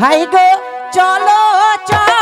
High গো চলো চলো।